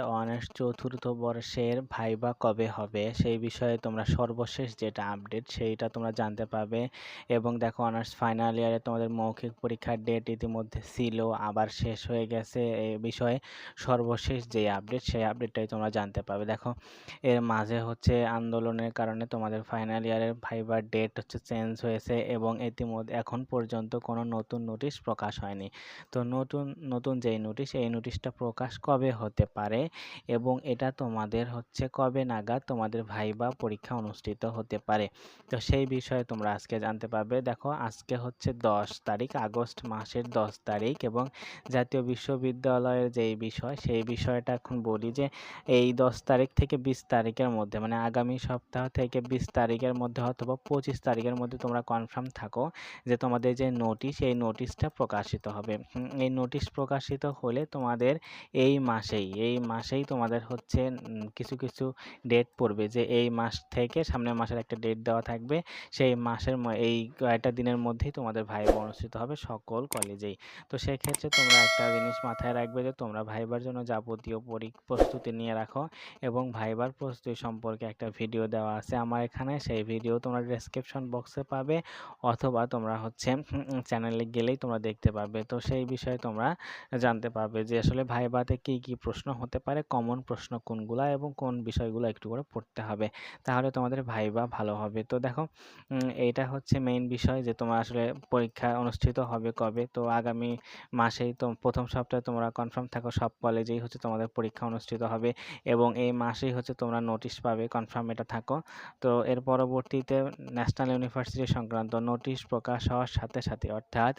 on honours চতুর্থ বর্ষের viva কবে হবে? সেই বিষয়ে তোমরা সর্বশেষ যেটা আপডেট সেইটা তোমরা জানতে পারবে এবং দেখো অনার্স ফাইনাল ইয়ারে তোমাদের মৌখিক পরীক্ষার ডেট ইতিমধ্যে ছিল, আবার শেষ হয়ে গেছে। এই বিষয়ে সর্বশেষ যে আপডেট সেই আপডেটটাই তোমরা জানতে পারবে দেখো, এর মাঝে হচ্ছে আন্দোলনের কারণে তোমাদের ফাইনাল ইয়ারের ভাইবার ডেট হচ্ছে চেঞ্জ হয়েছে এবং ইতিমধ্যে এখন পর্যন্ত কোনো নতুন নোটিশ প্রকাশ হয়নি। তো নতুন নতুন যেই নোটিশ এই নোটিশটা প্রকাশ কবে হতে পারে? এবং এটা তোমাদের হচ্ছে কবে নাগাদ তোমাদের ভাইবা পরীক্ষা অনুষ্ঠিত হতে পারে। তো সেই বিষয়ে তোমরা আজকে জানতে পারবে। দেখো, আজকে হচ্ছে দশ তারিখ, আগস্ট মাসের দশ তারিখ এবং জাতীয় বিশ্ববিদ্যালয়ের যেই বিষয়, সেই বিষয়টা এখন বলি যে এই দশ তারিখ থেকে বিশ তারিখের মধ্যে মানে আগামী সপ্তাহ থেকে বিশ তারিখের মধ্যে অথবা পঁচিশ তারিখের মধ্যে তোমরা কনফার্ম থাকো যে তোমাদের যে নোটিশ এই নোটিশটা প্রকাশিত হবে। এই নোটিশ প্রকাশিত হলে তোমাদের এই মাসেই এই মাসেই তোমাদের হচ্ছে কিছু কিছু ডেট পড়বে যে এই মাস থেকে সামনের মাসের একটা ডেট দেওয়া থাকবে। সেই মাসের এই কয়েকটা দিনের মধ্যেই তোমাদের ভাইবা অনুষ্ঠিত হবে সকল কলেজেই তো সেক্ষেত্রে তোমরা একটা জিনিস মাথায় রাখবে যে তোমরা ভাইবার জন্য যাবতীয় প্রস্তুতি নিয়ে রাখো এবং ভাইবার প্রস্তুতি সম্পর্কে একটা ভিডিও দেওয়া আছে আমার এখানে। সেই ভিডিও তোমরা ডেসক্রিপশন বক্সে পাবে অথবা তোমরা হচ্ছে চ্যানেলে গেলেই তোমরা দেখতে পাবে তো সেই বিষয়ে তোমরা জানতে পারবে যে আসলে ভাইবাতে কি কি প্রশ্ন হতে পারে কমন প্রশ্ন কোনগুলা এবং কোন বিষয়গুলো একটু করে পড়তে হবে। তাহলে তোমাদের ভাইবা ভালো হবে। তো দেখো এইটা হচ্ছে মেইন বিষয় যে তোমার আসলে পরীক্ষা অনুষ্ঠিত হবে কবে। তো আগামী মাসেই তো প্রথম সপ্তাহে তোমরা কনফার্ম থাকো, সব কলেজেই হচ্ছে তোমাদের পরীক্ষা অনুষ্ঠিত হবে এবং এই মাসেই হচ্ছে তোমরা নোটিশ পাবে কনফার্ম এটা থাকো। তো এর পরবর্তীতে ন্যাশনাল ইউনিভার্সিটি সংক্রান্ত নোটিশ প্রকাশ হওয়ার সাথে সাথে, অর্থাৎ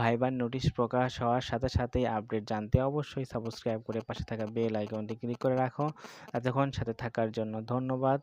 ভাইবার নোটিশ প্রকাশ হওয়ার সাথে সাথেই আপডেট জানতে অবশ্যই সাবস্ক্রাইব করে পাশে থাকা বেল আইকনটি ক্লিক করে রাখো। এতক্ষণ সাথে থাকার জন্য ধন্যবাদ।